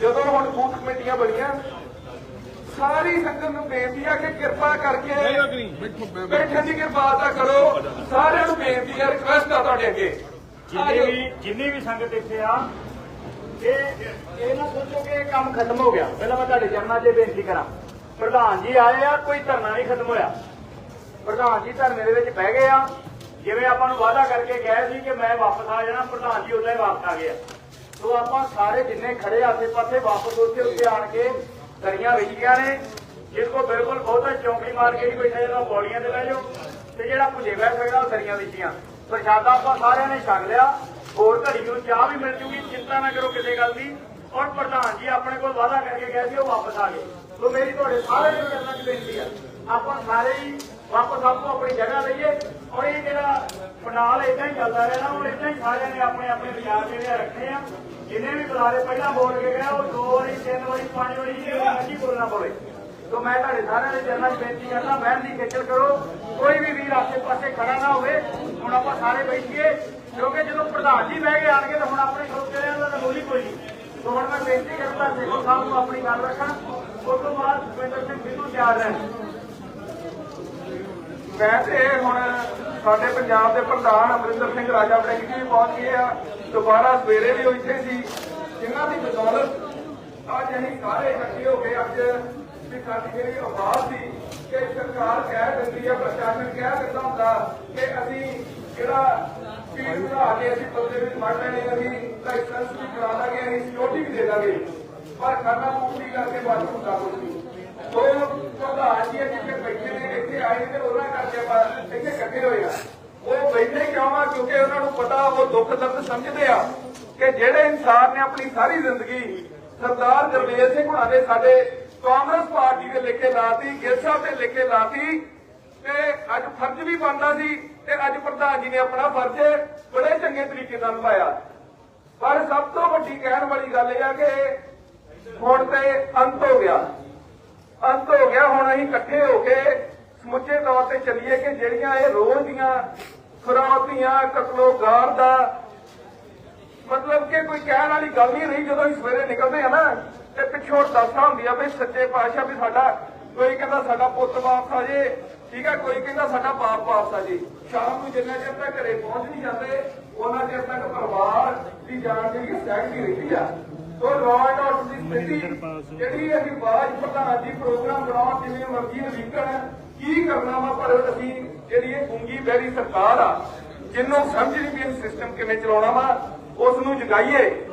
ਜਦੋਂ ਹੁਣ ਬੂਥ ਕਮੇਟੀਆਂ ਬਣੀਆਂ ਸਾਰੀ ਸੰਗਤ ਨੂੰ ਬੇਨਤੀ ਆ ਕਿ ਕਿਰਪਾ ਕਰਕੇ ਬੈਠਣ ਦੀ ਕਿਰਪਾਲਤਾ ਕਰੋ। ਸਾਰਿਆਂ ਨੂੰ ਬੇਨਤੀ ਆ ਰਿਕਵੈਸਟ ਆ ਤੁਹਾਡੇ ਅੱਗੇ। ਜਿੰਨੀ ਵੀ ਜਿੰਨੀ ਵੀ ਸੰਗਤ ਇੱਥੇ ਆ ਇਹ ਇਹ ਨਾ ਸੋਚੋ ਕਿ ਇਹ ਕੰਮ ਖਤਮ ਹੋ ਗਿਆ। ਪਹਿਲਾਂ ਮੈਂ ਤੁਹਾਡੇ ਚਰਨਾਂ 'ਚ ਬੇਨਤੀ ਕਰਾਂ। ਪ੍ਰਧਾਨ ਜੀ ਆਏ ਆ ਕੋਈ ਧਰਨਾ ਨਹੀਂ ਖਤਮ ਹੋਇਆ। ਪ੍ਰਧਾਨ ਜੀ ਧਰਨੇ ਦੇ ਵਿੱਚ ਬਹਿ ਗਏ ਆ। ਜਿਵੇਂ ਆਪਾਂ ਨੂੰ ਵਾਅਦਾ ਕਰਕੇ ਗਏ ਸੀ ਕਿ ਮੈਂ ਵਾਪਸ ਆ ਜਾਣਾ ਪ੍ਰਧਾਨ ਜੀ ਉਦੋਂ ਹੀ ਵਾਪਸ ਆ ਗਏ ਆ। ਸੋ ਆਪਾਂ ਸਾਰੇ ਜਿੰਨੇ ਖੜੇ ਆਸੇ ਪਾਸੇ ਵਾਪਸ ਉੱਥੇ ਉੱਤੇ ਆਣ ਕੇ ਦਰੀਆਂ ਵਿਛੀਆਂ ਨੇ, ਜਿਸ ਕੋ ਬਿਲਕੁਲ ਬਹੁਤਾ ਚੌਂਕੀ ਮਾਰ ਕੇ ਨਹੀਂ ਬੈਠਾ ਜਿਹੜਾ ਬੋਲੀਆਂ ਤੇ ਬਹਿ ਜਾਓ ਤੇ ਜਿਹੜਾ ਭੁਜੇ ਸਕਦਾ ਉਹ ਦਰੀਆਂ ਵਿਛੀਆਂ ਪ੍ਰਸ਼ਾਦਾ ਆਪਾਂ ਸਾਰਿਆਂ ਨੇ ਛਕ ਲਿਆ, ਹੋਰ ਘੜੀ ਨੂੰ ਚਾਹ ਵੀ ਮਿਲ ਜੂਗੀ, ਚਿੰਤਾ ਨਾ ਕਰੋ ਕਿਸੇ ਗੱਲ ਦੀ। ਔਰ ਪ੍ਰਧਾਨ ਜੀ ਆਪਣੇ ਕੋਲ ਵਾਅਦਾ ਕਰਕੇ ਗਏ ਸੀ, ਉਹ ਵਾਪਸ ਆ ਗਏ। ਸੋ ਮੇਰੀ ਤੁਹਾਡੇ ਸਾਰਿਆਂ ਨੂੰ ਕਰਨਾ ਬੇਨਤੀ ਆ ਆਪਾਂ ਸਾਰੇ ਹੀ ਵਾਪਸ ਆਪੋ ਆਪਣੀ ਜਗ੍ਹਾ ਲਈਏ, ਔਰ ਇਹ ਜਿਹੜਾ ਪੰਡਾਲ ਇਦਾਂ ਹੀ ਚੱਲਦਾ ਰਹਿਣਾ। ਔਰ ਇਦਾਂ ਹੀ ਸਾਰਿਆਂ ਨੇ ਆਪਣੇ ਆਪਣੇ ਵਿਚਾਰ ਜਿਹੜੇ ਰੱਖੇ ਆ। ਜਿੰਨੇ ਵੀ ਬੁਲਾਰੇ ਪਹਿਲਾਂ ਬੋਲ ਕੇ ਗਏ, ਉਹ ਦੋ ਵਾਰੀ, ਤਿੰਨ ਵਾਰੀ, ਪੰਜ ਵਾਰੀ ਜਿੰਨੀ ਮਰਜ਼ੀ ਬੋਲਣਾ ਪਵੇ ਸੋ ਮੈਂ ਤੁਹਾਡੇ ਸਾਰਿਆਂ ਦੇ ਚਰਨਾਂ 'ਚ ਬੇਨਤੀ ਕਰਦਾ, ਬਹਿਣ ਦੀ ਖੇਚਲ ਕਰੋ। ਕੋਈ ਵੀ ਵੀਰ ਆਸੇ ਪਾਸੇ ਖੜਾ ਨਾ ਹੋਵੇ, ਹੁਣ ਆਪਾਂ ਸਾਰੇ ਬੈਠੀਏ। ਕਿਉਂਕਿ ਜਦੋਂ ਪ੍ਰਧਾਨ ਜੀ ਬਹਿ ਕੇ ਆਣਗੇ, ਤਾਂ ਹੁਣ ਆਪਣੇ ਖਲੋਤੇ ਆ ਤਾਂ ਬੋਲੀ ਕੋਈ ਨਹੀਂ। ਸੋ ਹੁਣ ਮੈਂ ਬੇਨਤੀ ਕਰਦਾ, ਸੇਖੋ ਸਾਹਿਬ ਨੂੰ ਆਪਣੀ ਗੱਲ ਰੱਖਣ ਉਸ ਤੋਂ ਬਾਅਦ ਸੁਖਵਿੰਦਰ ਸਿੰਘ ਸਿੱਧੂ ਤਿਆਰ ਰਹਿਣ। ਮੈਂ ਤੇ ਹੁਣ ਸਾਡੇ ਪੰਜਾਬ ਦੇ ਪ੍ਰਧਾਨ ਅਮਰਿੰਦਰ ਸਿੰਘ ਰਾਜਾ ਵੜਿੰਗ ਜੀ ਪਹੁੰਚ ਗਏ ਆ? ਦੁਬਾਰਾ ਸਵੇਰੇ ਵੀ ਉਹ ਇੱਥੇ ਸੀ। ਜਿਨ੍ਹਾਂ ਦੀ ਬਦੌਲਤ ਅੱਜ ਅਸੀਂ ਸਾਰੇ ਇਕੱਠੇ ਹੋ ਕੇ ਅੱਜ ਵੀ ਸਾਡੀ ਜਿਹੜੀ ਆਵਾਜ਼ ਸੀ ਕਿ ਸਰਕਾਰ ਕਹਿ ਦਿੰਦੀ ਹੈ ਪ੍ਰਸ਼ਾਸਨ ਕਹਿ ਦਿੰਦਾ ਹੁੰਦਾ ਕਿ ਅਸੀਂ ਜਿਹੜਾ ਫੀਸ ਵਧਾ ਕੇ ਅਸੀਂ ਬੰਦੇ ਵਿੱਚ ਵੜ ਲੈਣੇ, ਅਸੀਂ ਲਾਇਸੈਂਸ ਵੀ ਕਰਾ ਦਾਂਗੇ ਅਸੀਂ ਸਿਕਿਉਰਿਟੀ ਵੀ ਦੇ ਦਾਂਗੇ ਪਰ ਕਰਨਾ ਪੂਰੀ ਕਰਕੇ ਬਾਅਦ ਹੁੰਦਾ ਕੁਝ ਨਹੀਂ। ਸੋ ਪ੍ਰਧਾਨ ਜੀ ਜਿੱਥੇ ਬੈਠੇ ਨੇ, ਇੱਥੇ ਆਏ ਨੇ, ਉਹਨਾਂ ਕਰਕੇ ਆਪਾਂ ਇੱਥੇ ਇਕੱਠੇ ਹੋਏ ਆ। ਉਹ ਬੈਠੇ ਕਿਉਂ ਆ? ਕਿਉਂਕਿ ਉਹਨਾਂ ਨੂੰ ਪਤਾ, ਉਹ ਦੁੱਖ ਦਰਦ ਸਮਝਦੇ ਆ ਕਿ ਜਿਹੜੇ ਇਨਸਾਨ ਨੇ ਆਪਣੀ ਸਾਰੀ ਜ਼ਿੰਦਗੀ ਸਰਦਾਰ ਗੁਰਮੇਲ ਸਿੰਘ ਹੁਣਾਂ ਨੇ ਸਾਡੇ ਕਾਂਗਰਸ ਪਾਰਟੀ ਦੇ ਲਿਖੇ ਲਾਤੀ, ਗਿੱਲ ਸਾਹਿਬ ਦੇ ਲਿਖੇ ਲਾਤੀ ਤੇ ਅੱਜ ਫਰਜ਼ ਵੀ ਬਣਦਾ ਸੀ ਤੇ ਅੱਜ ਪ੍ਰਧਾਨ ਜੀ ਨੇ ਆਪਣਾ ਫਰਜ਼ ਬੜੇ ਚੰਗੇ ਤਰੀਕੇ ਨਾਲ ਨਿਭਾਇਆ। ਪਰ ਸਭ ਤੋਂ ਵੱਡੀ ਕਹਿਣ ਵਾਲੀ ਗੱਲ ਇਹ ਆ ਕਿ ਹੁਣ ਤੇ ਅੰਤ ਹੋ ਗਿਆ। ਅੰਤ ਹੋ ਗਿਆ, ਹੁਣ ਅਸੀਂ ਇਕੱਠੇ ਹੋ ਕੇ ਤੇ ਚੱਲੀਏ ਕਿ ਜਿਹੜੀਆਂ ਇਹ ਰੋਜ਼ ਦੀਆਂ ਖੁਰਾਕੀਆਂ ਕਤਲੋਗਾਰ ਦਾ ਮਤਲਬ ਕਿ ਕੋਈ ਕਹਿਣ ਵਾਲੀ ਗੱਲ ਨਹੀਂ ਰਹੀ, ਜਦੋਂ ਅਸੀਂ ਸਵੇਰੇ ਨਿਕਲਦੇ ਆ ਨਾ, ਤੇ ਪਿੱਛੋਂ ਅਰਦਾਸਾਂ ਹੁੰਦੀਆਂ ਵੀ ਸੱਚੇ ਪਾਤਸ਼ਾਹ ਵੀ ਸਾਡਾ, ਕੋਈ ਕਹਿੰਦਾ ਸਾਡਾ ਪੁੱਤ ਵਾਪਸ ਆ ਜੇ, ਠੀਕ ਹੈ, ਕੋਈ ਕਹਿੰਦਾ ਸਾਡਾ ਬਾਪ ਵਾਪਸ ਆ ਜੇ। ਸ਼ਾਮ ਨੂੰ ਜਿੰਨਾ ਚਿਰ ਤੱਕ ਘਰੇ ਪਹੁੰਚ ਨਹੀਂ ਜਾਂਦੇ, ਉਹਨਾਂ ਚਿਰ ਤੱਕ ਪਰਿਵਾਰ ਦੀ ਜਾਨ ਜਿਹੜੀ ਸਹਿਗਦੀ ਰਹਿੰਦੀ ਆ। ਸੋ ਲਾਅ ਐਂਡ ਦੀ ਸਥਿਤੀ ਜਿਹੜੀ ਅਸੀਂ ਬਾਜ ਪ੍ਰਧਾਨ ਜੀ ਪ੍ਰੋਗਰਾਮ ਬਣਾਉਣ, ਜਿਵੇਂ ਮਰਜ਼ੀ ਨਵੀਕਰਨ ਕੀ ਕਰਨਾ ਵਾ? ਪਰ ਅਸੀਂ ਜਿਹੜੀ ਇਹ ਗੁੰਗੀ ਬਹਿਰੀ ਸਰਕਾਰ ਆ, ਜਿਹਨੂੰ ਸਮਝ ਨਹੀਂ ਵੀ ਇਹ ਸਿਸਟਮ ਕਿਵੇਂ ਚਲਾਉਣਾ ਵਾ ਉਸ ਨੂੰ ਜਗਾਈਏ।